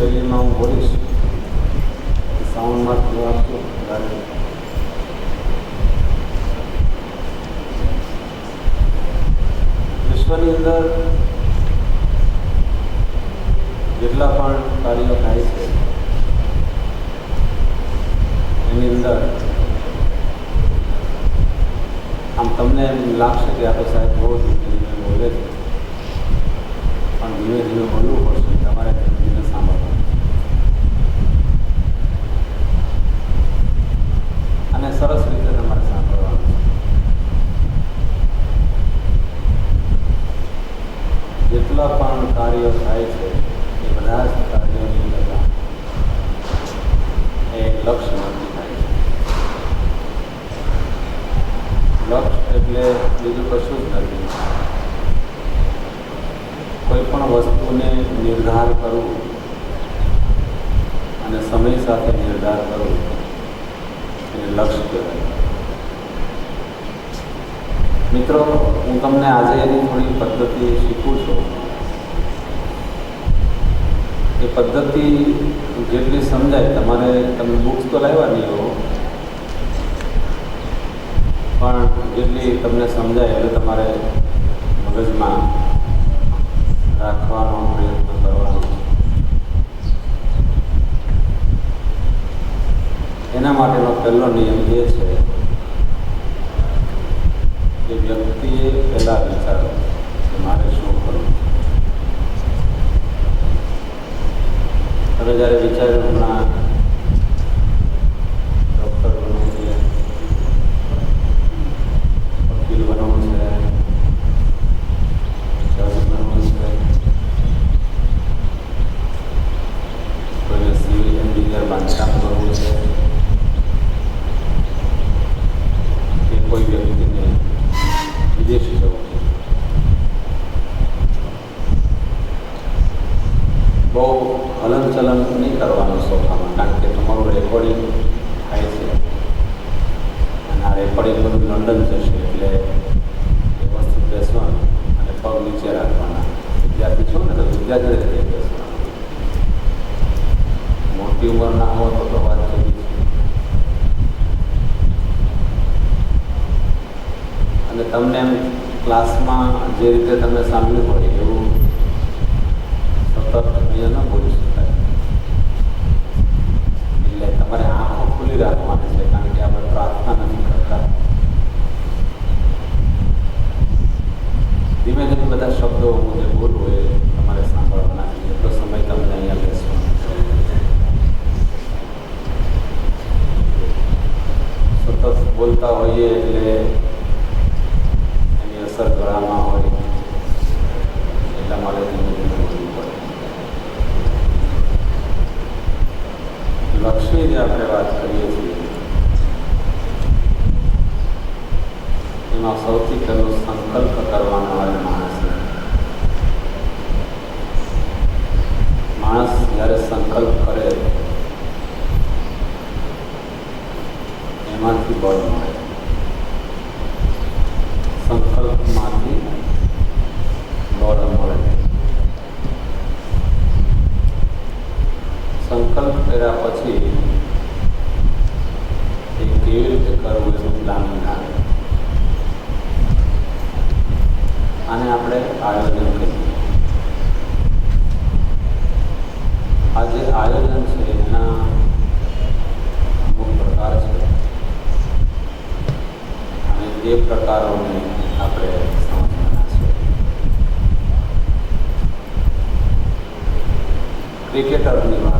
શૈલીમાં હું બોલીશ સાઉન્ડમાં આપજો ગાડી વિશ્વની અંદર જેટલા પણ કાર્યો થાય છે, એની અંદર આમ તમને એમ લાગશે કે આ તો સાહેબ બહુ ધીમે બોલે છે. પણ ધીમે ધીમે બોલવું પડશે, તમારે ધીમે ધીમે સાંભળવાનું અને સરસ રીતે તમારે સાંભળવાનું છે જેટલા પણ કાર્યો થાય છે એ બધા જ કાર્યોની બધા એ એક લક્ષ્ય નક્કી થાય છે લક્ષ્ય એટલે બીજું કશું જ નથી કોઈ પણ વસ્તુને નિર્ધાર કરવું અને સમય સાથે નિર્ધાર કરવું એ લક્ષ્ય કહેવાય મિત્રો, હું તમને આજે એની થોડી પદ્ધતિ શીખું છું. એ પદ્ધતિ જેટલી સમજાય, તમારે તમે બુક્સ તો લાવવાની હો. પણ જેટલી તમને સમજાય, એટલે તમારે મગજમાં રાખવાનો પ્રયત્ન એના માટેનો પહેલો નિયમ એ છે કે વ્યક્તિએ પહેલાં વિચારો કે મારે શું કરવું હવે જ્યારે વિચાર્યું હમણાં ડૉક્ટર બનવું છે વકીલ બનવું છે જજ બનવું છે કોઈને સિવિલ એન્જિનિયર બાંધકામ કરવું છે કે કોઈ વ્યક્તિને વિદેશ જવું છે બહુ હલનચલન નહીં કરવાનું સોફામાં કારણ કે તમારું રેકોર્ડિંગ થાય છે અને આ રેકોર્ડિંગ બધું લંડન જશે એટલે વ્યવસ્થિત બેસવાનું અને પગ નીચે રાખવાના વિદ્યાર્થી છો ને તો વિદ્યાર્થી રીતે બેસવાનું મોટી ઉંમરના હો તો તો વાત જુદી છે અને તમને એમ ક્લાસમાં જે રીતે તમે સાંભળ્યું હોય એવું સતત અહીંયા ન બોલી શકાય. એટલે તમારે આંખો ખુલ્લી રાખવાની છે, કારણ કે આપણે પ્રાર્થના નથી કરતા. ધીમે ધીમે બધા શબ્દો હું જે બોલું એ તમારે સાંભળવાના છે. એટલો સમય તમને અહીંયા બેસવાનો છે. સતત બોલતા હોઈએ એટલે એની અસર ગળામાં હોય એટલા માટે ધીમે ધીમે બોલવું પડે લક્ષ્મી જે આપણે વાત કરીએ છીએ એમાં સૌથી પહેલો સંકલ્પ કરવાનો હોય માણસને માણસ જ્યારે સંકલ્પ કરે એમાંથી બળ મળે સંકલ્પમાંથી બળ મળે કર્યા પછી એ કેવી રીતે કરવું એનું પ્લાનિંગ આવે આને આપણે આયોજન કરીએ આ જે આયોજન છે, એના અમુક પ્રકાર છે. અને એ પ્રકારોને આપણે સમજવાના ક્રિકેટરની વાત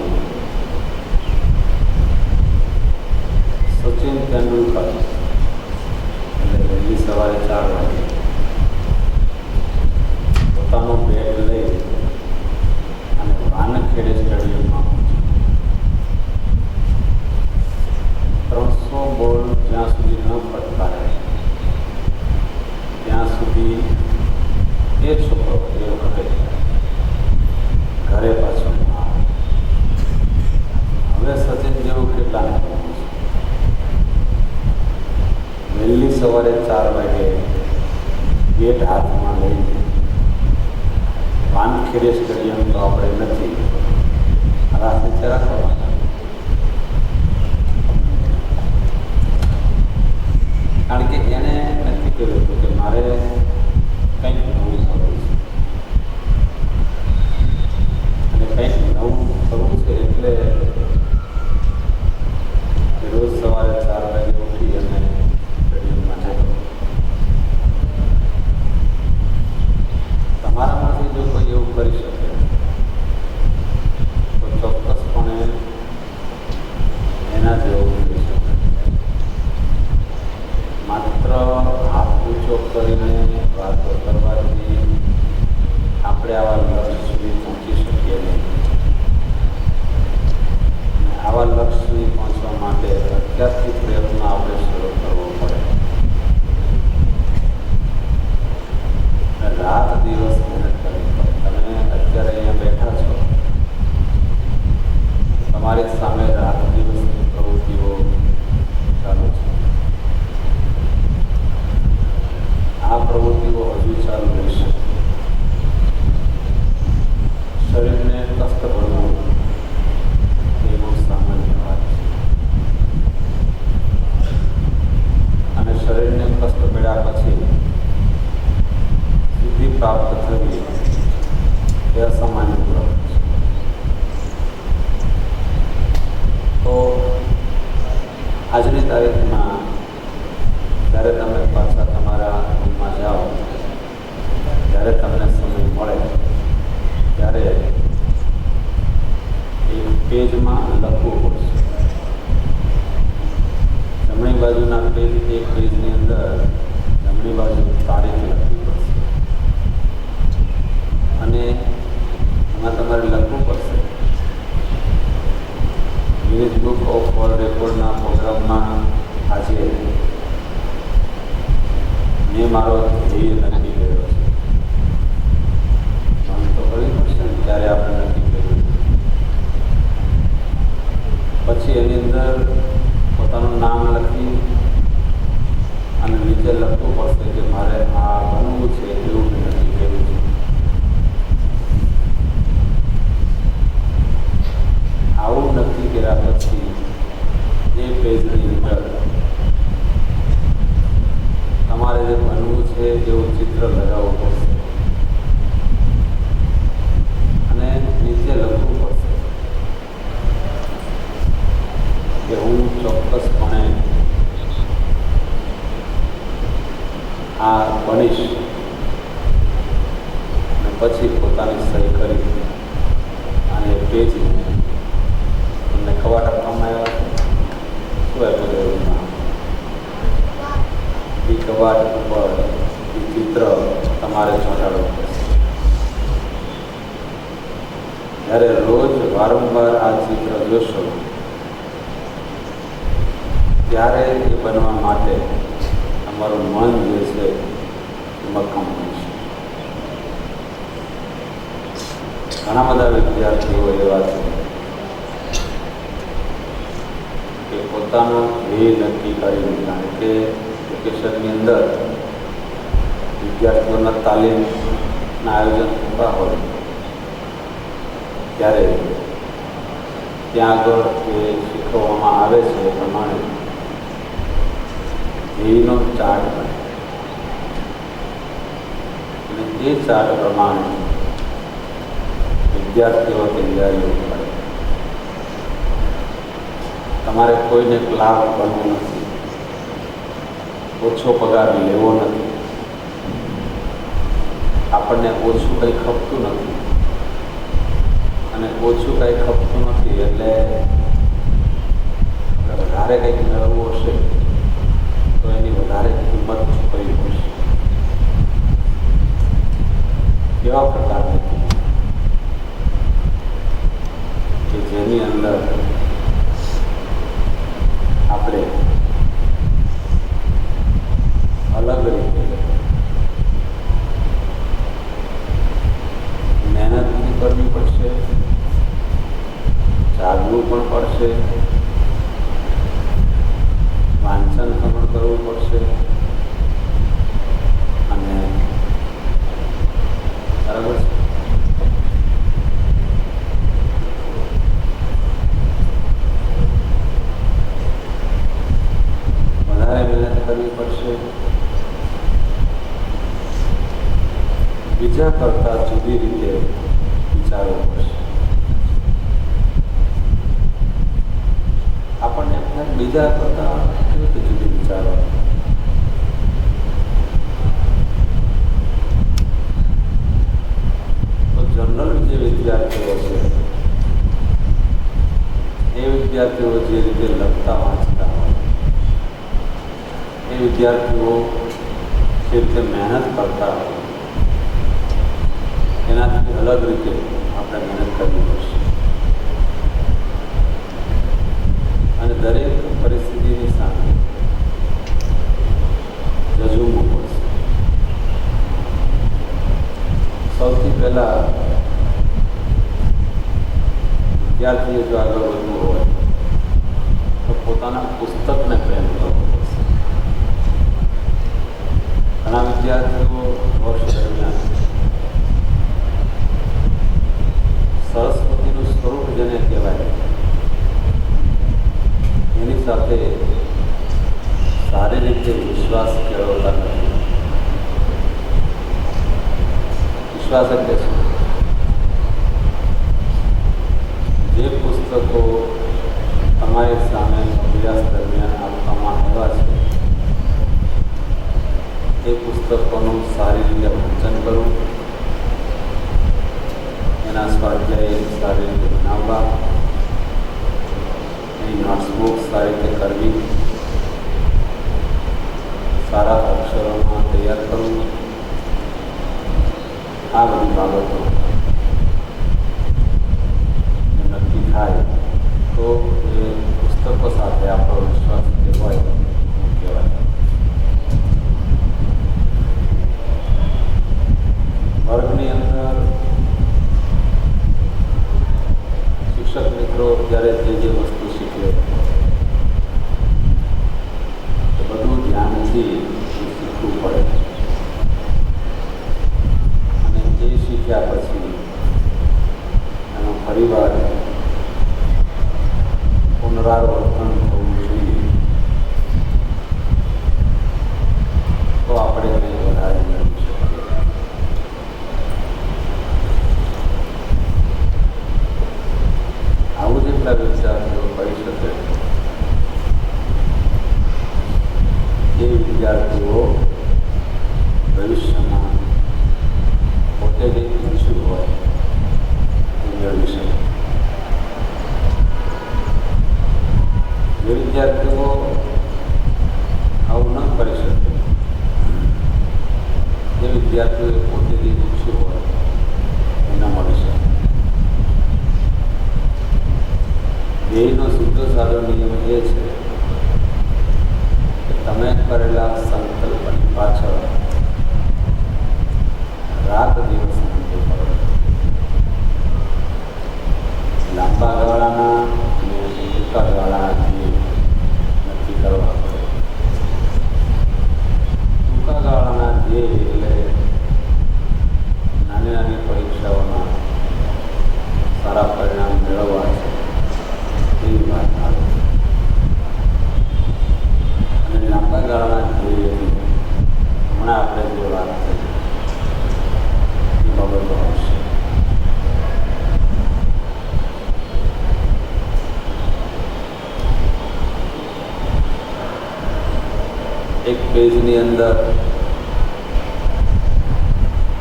સચિન તેંડુલકર એટલે વહેલી સવારે ચાર વાગે પોતાનો બેગ લઈ અને વાનખેડે સ્ટેડિયમમાં ત્રણસો બોલ જ્યાં સુધી ન ફટકારે ત્યાં સુધી એ છોકરો એ વખતે ઘરે પાછો ન આવે હવે સચિન જેવું કેટલાને કરવું છે વહેલી સવારે ચાર વાગે ગેટ હાથમાં લઈને વાનખેડે સ્ટેડિયમ તો આપણે નથી. રાત્રે નીચે રાખવાના કારણ કે એને નક્કી કર્યું હતું કે મારે કંઈક નવું કરવું છે. અને કંઈક નવું કરવું છે એટલે રોજ સવારે ચાર વાગે ઉઠી અને ગિનિઝ બુક ઓફ વર્લ્ડ રેકોર્ડના પ્રોગ્રામમાં આજે મેં મારો ધ્યેય નક્કી કર્યો છે. મને તો કરી પડશે ને ત્યારે આપણે નક્કી કર્યું પછી એની અંદર પોતાનું નામ લખી અને નીચે લખવું પડશે કે મારે આ બનવું છે એવું મેં નક્કી કર્યું છે. આવું નક્કી કર્યા પછી એ પેજની અંદર તમારે જે બનવું છે એવું ચિત્ર લગાવવું પડશે અને નીચે લખવું પડશે કે હું ચોક્કસપણે આ બનીશ અને પછી પોતાની સહી કરી અને પેજને તમને કવાટ આપવામાં આવ્યા છે શું આપ્યું છે એમાં એ કવાટ ઉપર ચિત્ર તમારે ચોંટાડવું પડશે. જ્યારે રોજ વારંવાર આ ચિત્ર જોશો, ત્યારે એ બનવા માટે તમારું મન જે છે મક્કમ બનશે. ઘણા બધા વિદ્યાર્થીઓ એવા છે કે પોતાનો ધ્યેય નક્કી કરીને, કારણ કે એપ્લિકેશનની અંદર વિદ્યાર્થીઓના તાલીમના આયોજન થતા હોય, ત્યારે ત્યાં આગળ જે શીખવવામાં આવે છે એ પ્રમાણે ધ્યેયનો ચાર્ટ બને. અને તે ચાર્ટ પ્રમાણે વિદ્યાર્થીઓ તૈયારીઓ કરે. તમારે કોઈને લાભ બનવું નથી. ઓછો પગાર લેવો નથી. આપણને ઓછું કંઈ ખપતું નથી. અને ઓછું કંઈ ખપતું નથી એટલે વધારે કંઈક મેળવવું હશે, તો એની વધારે કિંમત ચૂકવવી પડશે કેવા પ્રકારની કે જેની અંદર આપણે અલગ રીતે મહેનત પણ કરવી પડશે. જાગવું પણ પડશે. વાંચન પણ કરવું પડશે. અને બરાબર છે? વધારે મહેનત કરવી પડશે. બીજા કરતા જુદી રીતે વિચારવું પડશે આપણને બીજા કરતા કેવી જુદી વિચારો? તો જનરલ જે વિદ્યાર્થીઓ છે, એ વિદ્યાર્થીઓ જે રીતે લખતા, વાંચતા હોય, એ વિદ્યાર્થીઓ જે રીતે મહેનત કરતા હોય એનાથી અલગ રીતે આપણે મહેનત કરવી પડશે અને દરેક પરિસ્થિતિની સામે જજુમવું પડશે સૌથી પહેલાં વિદ્યાર્થીએ જો આગળ વધવું હોય તો પોતાના પુસ્તકને પ્રેમ કરવો પડશે ઘણા વિદ્યાર્થીઓ વર્ષ દરમિયાન સરસ્વતીનું સ્વરૂપ જેને કહેવાય એની સાથે સારી રીતે વિશ્વાસ કેળવતા નથી. વિશ્વાસ એટલે શું? જે પુસ્તકો તમારી સામે અભ્યાસ દરમિયાન આપવામાં આવ્યા છે એ પુસ્તકોનું સારી રીતે વાંચન કરવું એના સ્વાધ્યાય સારી રીતે બનાવવા એની નોટ્સબુક સારી રીતે કરવી. સારા અક્ષરોમાં તૈયાર કરવું. આ બધી બાબતો. પેજની અંદર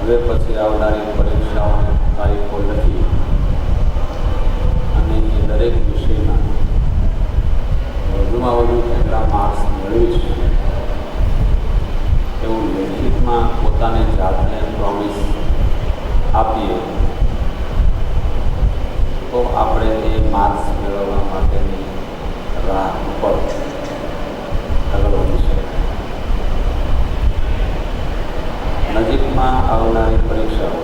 હવે પછી આવનારી પરીક્ષાઓની તારીખો લખી અને એ દરેક વિષયના વધુમાં વધુ કેટલા માર્ક્સ મેળવીશ એવું લેખિતમાં પોતાને જાતને પ્રોમિસ આપીએ તો આપણે એ માર્ક્સ મેળવવા માટેની રાહ ઉપર આગળ વધી શકાય નજીકમાં આવનારી પરીક્ષાઓ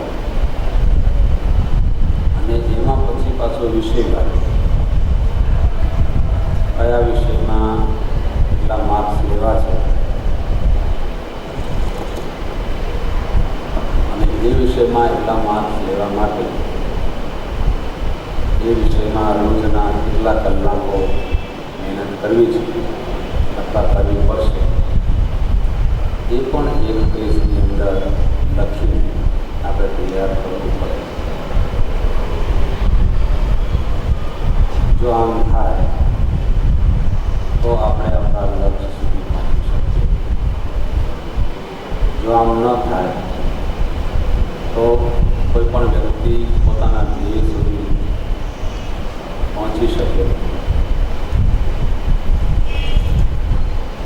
અને એમાં પછી પાછો વિષય લાગે કયા વિષયમાં કેટલા માર્ક્સ લેવા છે અને એ વિષયમાં એટલા માર્ક્સ લેવા માટે એ વિષયમાં રોજના કેટલા કલાકો મહેનત અથવા કરવી પડશે એ પણ એક કેસની અંદર લખીને આપણે તૈયાર કરવું પડે જો આમ થાય, તો આપણે આપણા લક્ષ્ય સુધી પહોંચી શકીએ જો આમ ન થાય, તો કોઈ પણ વ્યક્તિ પોતાના ધ્યેય સુધી પહોંચી શકે.